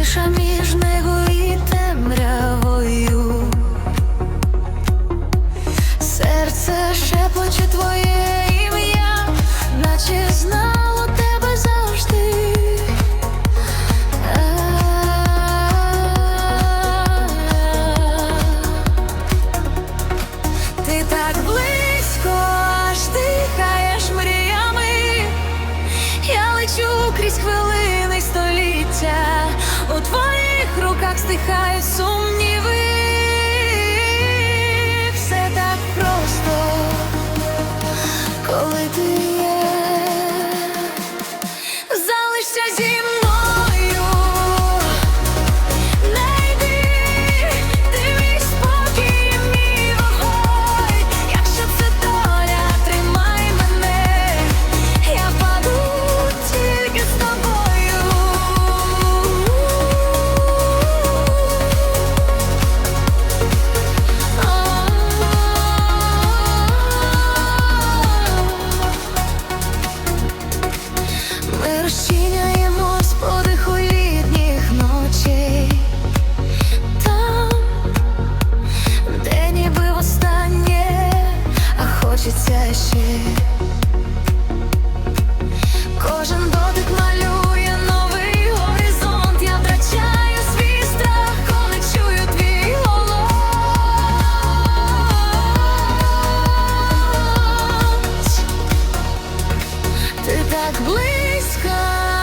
Тиша між него і темрявою, серце шепоче твоє. Хвилини стихає століття. так близько,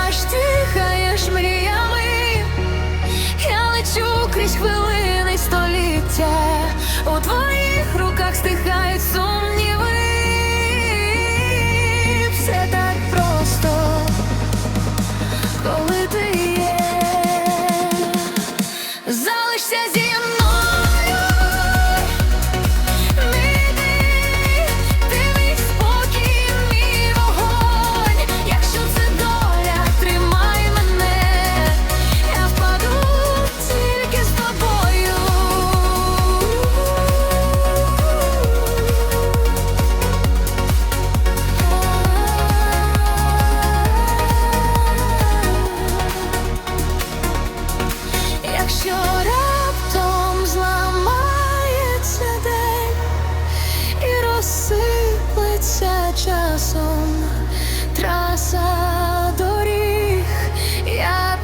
аж тихаєш мріями, я лечу крізь хвилин.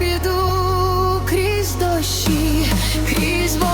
піду крізь дощі, крізь.